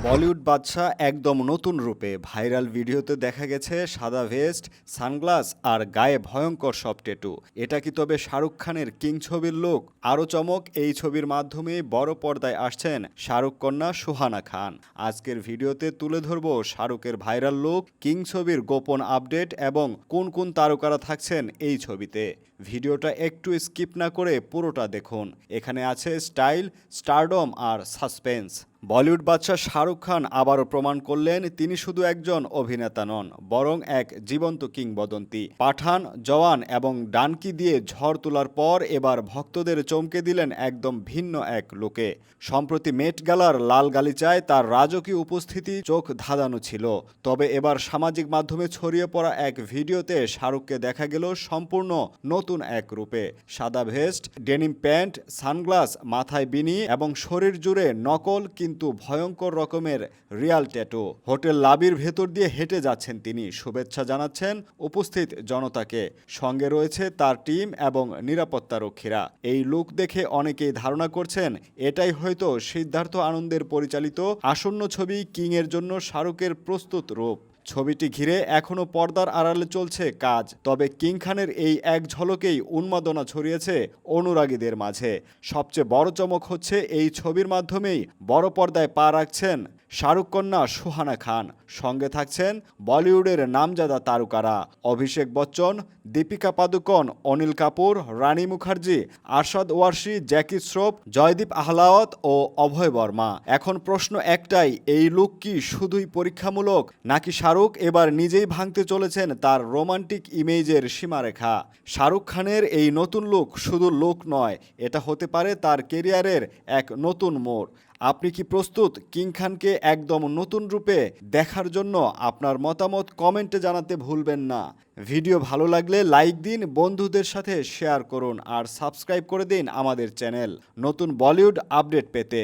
বলিউড বাদশা একদম নতুন রূপে ভাইরাল ভিডিওতে দেখা গেছে সাদা ভেস্ট, সানগ্লাস আর গায়ে ভয়ঙ্কর সব টেটু এটা কি তবে শাহরুখ খানের কিং ছবির লোক আরও চমক, এই ছবির মাধ্যমে বড় পর্দায় আসছেন শাহরুখ কন্যা সুহানা খান। আজকের ভিডিওতে তুলে ধরব শাহরুখের ভাইরাল লুক কিং ছবির গোপন আপডেট এবং কোন কোন তারকারা থাকছেন এই ছবিতে। ভিডিওটা একটু স্কিপ না করে পুরোটা দেখুন। এখানে আছে স্টাইল স্টারডম আর সাসপেন্স বলিউড বাদশাহ শাহরুখ খান আবারও প্রমাণ করলেন তিনি শুধু একজন অভিনেতা নন, বরং এক জীবন্ত কিংবদন্তি। পাঠান, জওয়ান এবং ডানকি দিয়ে ঝড় তোলার পর এবার ভক্তদের চমকে দিলেন একদম ভিন্ন এক লোকে। সম্প্রতি মেট গালার লাল গালিচায় তার রাজকীয় উপস্থিতি চোখ ধাঁধানো ছিল। তবে এবার সামাজিক মাধ্যমে ছড়িয়ে পড়া এক ভিডিওতে শাহরুখকে দেখা গেল সম্পূর্ণ নতুন এক রূপে। সাদা ভেস্ট, ডেনিম প্যান্ট, সানগ্লাস, মাথায় বিনি এবং শরীর জুড়ে নকল, কিন্তু ভয়ঙ্কর রকমের রিয়াল ট্যাটু। হোটেল লাবির ভেতর দিয়ে হেঁটে যাচ্ছেন তিনি। শুভেচ্ছা জানাচ্ছেন উপস্থিত জনতাকে। সঙ্গে রয়েছে তার টিম এবং নিরাপত্তারক্ষীরা। এই লুক দেখে অনেকেই ধারণা করছেন, এটাই হয়তো সিদ্ধার্থ আনন্দের পরিচালিত আসন্ন ছবি কিংয়ের জন্য শাহরুখের প্রস্তুত রূপ। ছবিটি ঘিরে এখনও পর্দার আড়ালে চলছে কাজ, তবে কিং খানের এই এক ঝলকেই উন্মাদনা ছড়িয়েছে অনুরাগীদের মাঝে। সবচেয়ে বড় চমক হচ্ছে এই ছবির মাধ্যমেই বড় পর্দায় পা রাখছেন শাহরুখ কন্যা সুহানা খান। সঙ্গে থাকছেন বলিউডের নামজাদা তারকারা অভিষেক বচ্চন, দীপিকা পাদুকন, অনিল কাপুর, রানী মুখার্জি, আরশাদ ওয়ারশি, জ্যাকি শ্রফ, জয়দীপ আহলাওয়াত ও অভয় বর্মা। এখন প্রশ্ন একটাই, এই লুক কি শুধুই পরীক্ষামূলক নাকি শাহরুখ এবার নিজেই ভাঙতে চলেছেন তার রোমান্টিক ইমেজের সীমারেখা? শাহরুখ খানের এই নতুন লুক শুধু লুক নয়, এটা হতে পারে তার কেরিয়ারের এক নতুন মোড়। আপনি কি প্রস্তুত? কিং খানকে একদম নতুন রূপে দেখার জন্য আপনার মতামত কমেন্টে জানাতে ভুলবেন না। ভিডিও ভালো লাগলে লাইক দিন, বন্ধুদের সাথে শেয়ার করুন আর সাবস্ক্রাইব করে দিন আমাদের চ্যানেল নতুন বলিউড আপডেট পেতে।